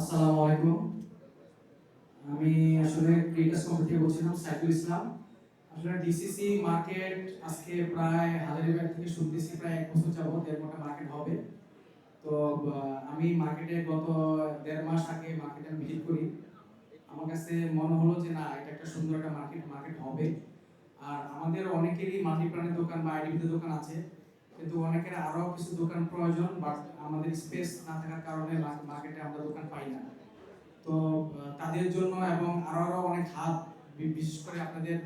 আসসালামু আলাইকুম। আমি আসলে ক্রিয়েটার্স কমিটি বলছিলাম, সাইফুল ইসলাম। আসলে ডিসিসি মার্কেট আজকে প্রায় হাজারিবাগ থেকে শুনতেছি প্রায় এক বছর যাবত এর মতো মার্কেট হবে। তো আমি মার্কেটে গত দেড় মাস আগে মার্কেটে আমি ভিজিট করি। আমার কাছে মনে হলো যে না, এটা একটা সুন্দর একটা মার্কেট মার্কেট হবে। আর আমাদের অনেকেরই মাল্টিপ্রাণের দোকান বা আইডিবিতে দোকান আছে। কিন্তু অনেকের আরও কিছু দোকান প্রয়োজন বাট আমাদের স্পেস না থাকার কারণে মার্কেটে আমরা দোকান পাই না। তো তাদের জন্য এবং আরও আরও অনেক হাত বিশেষ করে আপনাদের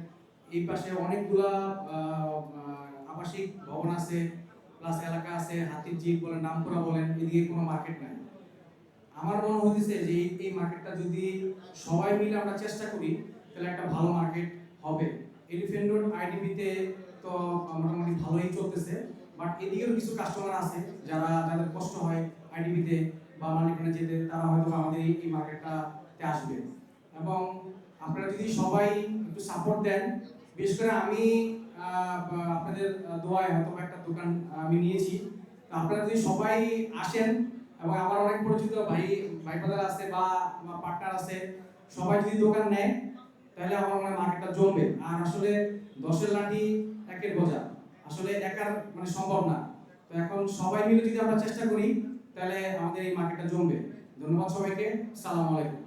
এই পাশে অনেকগুলা আবাসিক ভবন আছে প্লাস এলাকা আছে, হাতির জিক বলেন নামপুরা বলেন, এদিকে কোনো মার্কেট নাই। আমার মনে হতেছে যে এই- মার্কেটটা যদি সবাই মিলে আমরা চেষ্টা করি, তাহলে একটা ভালো মার্কেট হবে। এলিফেন্ট রোড আইডিবিতে তো মোটামুটি ভালোই চলতেছে। বাট এদিকেও কিছু কাস্টমার আছে যারা যাদের কষ্ট হয় আইডিবিতে বা মালিকানা যেতে, তারা হয়তো আমাদের এই- মার্কেটটাতে আসবে। এবং আপনারা যদি সবাই একটু সাপোর্ট দেন, বিশেষ করে আমি আপনাদের দোয়ায় হয়তো একটা দোকান আমি নিয়েছি। আপনারা যদি সবাই আসেন, এবং আমার অনেক পরিচিত ভাই ভাই ব্রাদার আছে বা আমার পার্টনার আছে, সবাই যদি দোকান নেয়, তাহলে আমার মনে হয় মার্কেটটা জমবে। আর আসলে দশের লাঠি একের বোঝা। আসলে একার মানে সম্ভব না। তো এখন সবাই মিলে যদি আমরা চেষ্টা করি, তাহলে আমাদের এই মার্কেটটা জমবে। ধন্যবাদ সবাইকে। সালাম আলাইকুম।